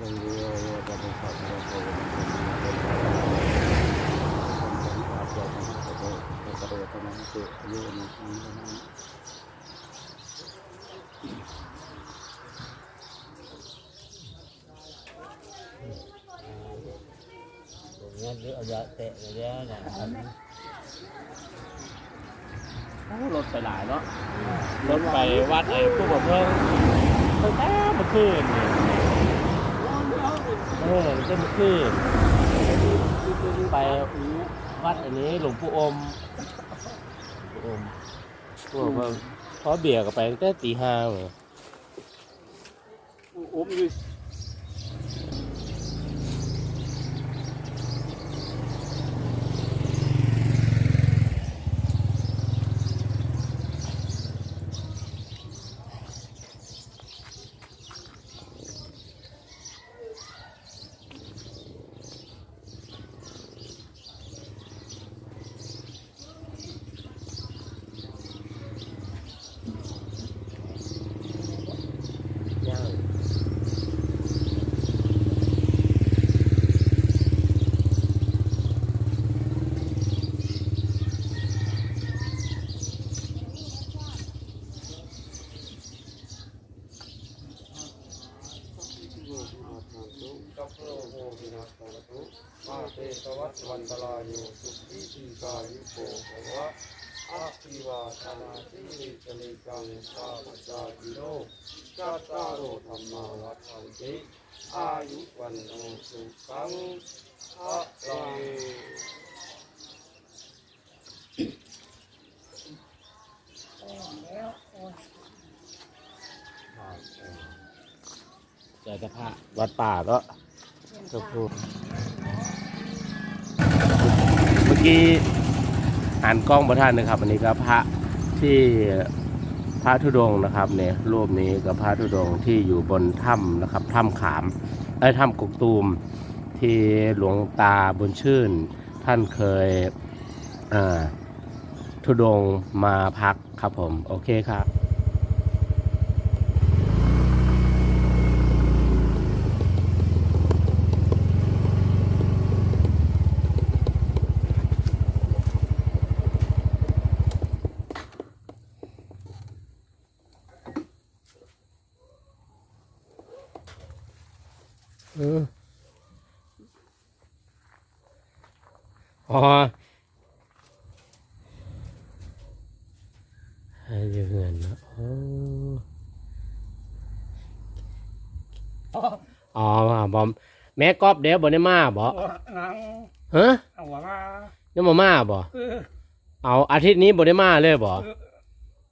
ยนะรถไปหลายเนาะรถไปวัดไอ้ผู้บ่เพิ่งเพิ่งแค่เมื่อคืน นี่เออมันก็เมื่อไปวัดอันนี้หลวงปู่อมอมผู้บ่เพิ่งเพราเบียร์กับไปตั้งแต่ตีห้าเลย อมอยู่าง กัปโลโหวินาศาตุมาเตส วัตวันตรายโยสุขีทีกายุโกภวะอาภิวาทนาสิริสนิกังสาปจาติโลจัตตารโอธรรมาวัฏันติอายุวันโอสุขังอะลังเจอจะพระวัดป่าก็จะพูดเมื่อ กี้อ่านกล้องประท่านนะครับ อันนี้ก็พระที่พระธุดงนะครับเนี่ยรูปนี้กับพระธุดงที่อยู่บนถ้ำนะครับถ้ำขามไอ้ถ้ำกกตูมที่หลวงตาบุญชื่น ท่านเคยอ่าธุดงมาพักครับผม โอเคครับ อืมอ๋อให้ยืมเงินนะอ๋ออ๋อมาบอมแม่กอบเดี๋ยวบ่ได้มาบ่นังฮะเอาว่ายังบ่มาบ่เออเอาอาทิตย์นี้บ่ได้มาเลยบ่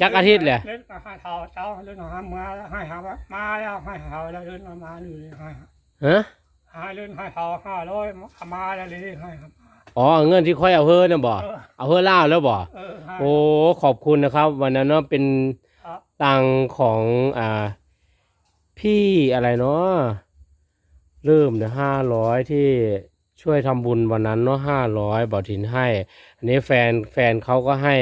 จักอาทิตย์แหละเล่นมาให้เขาเจ้าเล่นมามาแล้วให้หาว่ามาแล้วให้เขาแล้วเล่นมามาอยู่ให้ ฮะให้เล่นให้เขาห้าร้อยมาแล้วเลยให้ครับ อ๋อเงินที่ค่อยเอาเฮ้อน่ะบ่เออ เอาเฮ้อล่าวแล้วบ่เออให้โอ้ขอบคุณนะครับ วันนั้นเนาะเป็นครับ ตังค์ของอ่า พี่อะไรเนาะเริ่มเนี่ยห้าร้อยที่ช่วยทำบุญวันนั้นเนาะห้าร้อยบอถินให้ อันนี้แฟนแฟนเขาก็ให้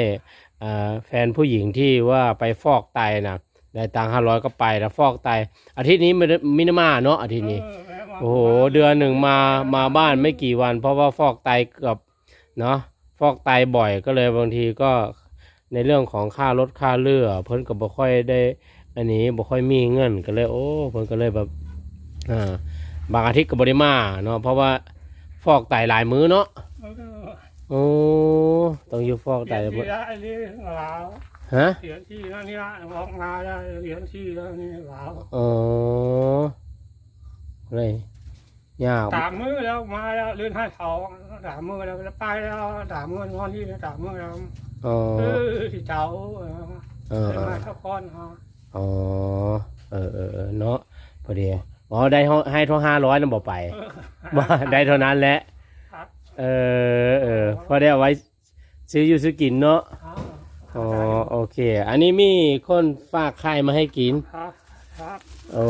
อ่าแฟนผู้หญิงที่ว่าไปฟอกไตนะได้ตังห้าร้อยก็ไปแล้วฟอกไตอาทิตย์นี้ไม่ได้มินิมาเนาะอาทิตย์นี้ เออแม่มา โอ้โหเดือนหนึ่งมามาบ้านไม่กี่วัน เพราะว่าฟอกไตเกือบเนาะฟอกไตบ่อยก็เลยบางทีก็ในเรื่องของค่ารถค่าเรือเพิ่นก็บ่ค่อยได้ อันนี้บ่ค่อยมีเงินก็เลย โอ้เพิ่นก็เลยแบบอ่าบางอาทิตย์ก็บ่ได้มาเนาะเพราะว่าฟอกไตหลายมื้อเนาะโอ้ต้องอยู่ฟอกไตรียญบ่ที่ละอันนี้ลาวฮะเหรียญที่นั่นนี่ละบอกมาแล้เหรียญที่แล้วนี่ลาวอ๋อ เลยยากสามมือแล้วมาแล้วเล่นให้เขาสามมือแล้วไปแล้วสามมือนอนที่สามมือแล้วอ๋อเออที่เจ้าเออเออเล่นเออให้เขาก้อนเขาออ๋อเออเออเออเนาะพอดีอ๋อได้เท่าให้เท่าห้าร้อยนั่นบอกไปว่าได้เท่านั้นแหละครับเออเออพอได้เอาไว้ซื้ออยู่ซื้อกินเนาะครับอ๋อโอเค อันนี้มีคนฝากไข่มาให้กินครับครับ โอ้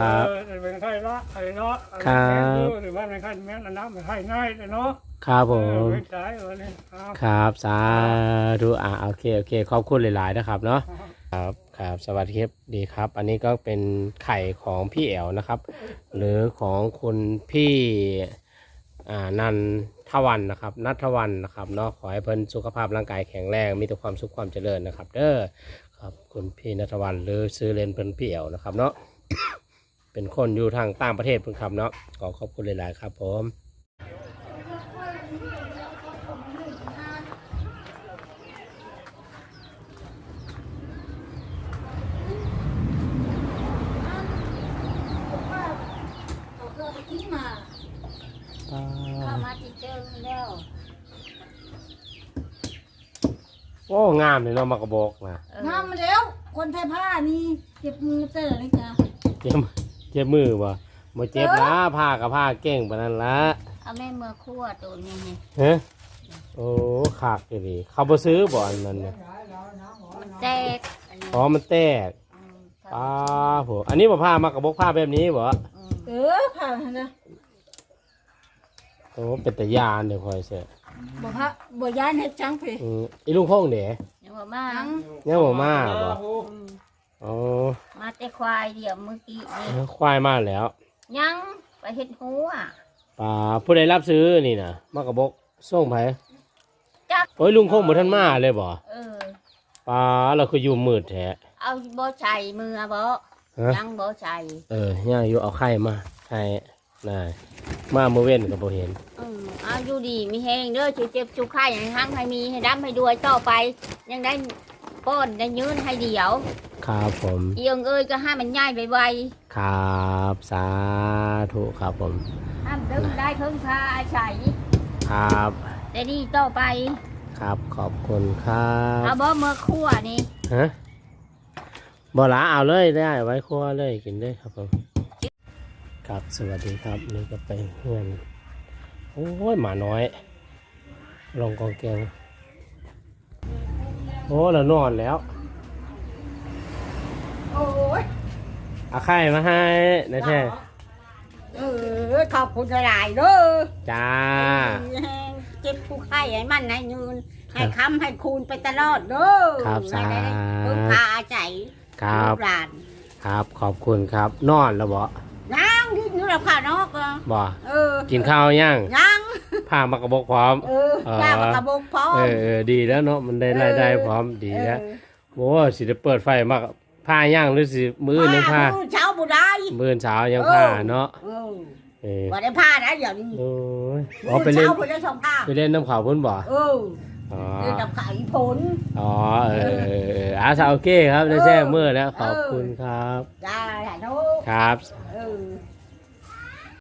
ครับ เออเป็นไข้ละไข้เนาะครับ หรือว่าเป็นไข้แม่นอันน้ำเป็นไข้ง่ายเลยเนาะครับผเออม ไม่ใช่เออเนี่ยครับ ครับสาธุอ่าโอเคโอเคขอบคุณหลาย ๆ นะครับเนาะครับครับสวัสดีครับดีครับ อันนี้ก็เป็นไข่ของพี่แอวนะครับ หรือของคุณพี่อ่านันทวันนะครับนัทวันนะครับเนาะขอให้เพิ่นสุขภาพร่างกายแข็งแรงมีแต่ความสุขความเจริญนะครับ เด้อ ครับคุณพี่นัทวันหรือซื้อเลนเพิ่นพี่เอวนะครับเนาะเป็นคนอยู่ทางต่างประเทศเพิ่นครับเนาะขอขอบคุณหลาย ๆ ครับผม เอาเครื่องไปทิ้งมาเข้ามาที่เจอแล้ว โอ้งามเลยเนาะมากระบอกนะงามมาแล้ว คนไทยผ้านี่เจ็บมือเตอร์เลยจ้ะเจ็บเจ็บมือบ่บ่เจ็บนะผ้ากับผ้าเก่งปานนั้นละเอาแม่เมื่อคั่วตัวนี้นี่ฮะโอ้ขากอยู่ดีเขาบ่ซื้อบ่อันนั้นน่ะมันแตกอันนี้อ๋อมันแตกอืมป้าโหอันนี้บ่ผ้ามากระบอกผ้าแบบนี้บ่อืมเออผ่านนะโอ้เป็นตะยานเด้อคอยเสีย บ่พระบ่ย้านเฮ็ดจังเพอืออีลุงพงเด้ยังบ่มายังบ่มาบ่อืมอ๋อมาแต่ควายเดี๋ยวเมื่อกี้นี่เออควายมาแล้วยังไปเฮ็ดหัวป้าผู้ใดรับซื้อนี่น่ะมากระบอกส่งไผจัก โอ้ยลุงคงบ่ทันมาเลยบ่เออป้าเราคืออยู่มืดแท้เอาบ่ใส่มือบ่ฮะยังบ่ใส่เออย่างอยู่เอาไข่มาให้นาย มาเมื่อเว้นก็บ่เห็นอืมเอาอยู่ดีมีแฮงเด้อสิเจ็บจุกไข้ให้หังให้มีให้ดำให้ด้วยต่อไป ยังได้ป้อนได้ยืนให้เดียวครับผม เอียงเอ้ยก็ให้มันง่ายไวครับสาธุครับผม ๆห้ามดึงได้เพิ่งพาอาศัยครับ แต่นี่ต่อไปครับขอบคุณครับเอาบ่เมื่อคั่วนี่ฮะบ่ละเอาเลยได้ไว้ครัวเลยกินเลยครับผม ครับสวัสดีครับนี่ก็ไปเพื่อนโอ้ยหมาน้อยลองกองแกงโอ้เรานอนแล้วโอ้ยเอาไข่มาให้นะแท้เออขอบคุณหลายๆเด้อจ้าเจ็บผู้ไข้ให้มันให้ยืนให้ค้ำให้คูณไปตลอดเด้อครับสาให้ได้เพิ่งพาอาศัยครับลูกหลานครับขอบคุณครับ นอนแล้วบ่ ยังที่นี่เราข้าวนอกเหรอบ่เออกินข้าวยังยังผ้ามากระบอกพร้อมเออจ้ามากระบอกพร้อมเออเออดีแล้วเนาะมันได้รายได้พร้อมดีแล้วโอ้สิได้เปิดไฟมากผ้าย่างหรือสิมือยังผ้ามื้อเช้าบุได้มือเช้ายังผ้าเนาะเออเออบ่ได้ผ้านะเดี๋ยวนี้โอ้ยอ๋อไปเล่นมื้อช้าบุได้สองผ้าไปเล่นน้ำขาวพุ่นบ่เอออ๋อเล่นกับขายผลอ๋อเออเออเอออาซาโอเคครับได้แจ้งมือแล้วขอบคุณครับจ้าแหละโน้ครับเออ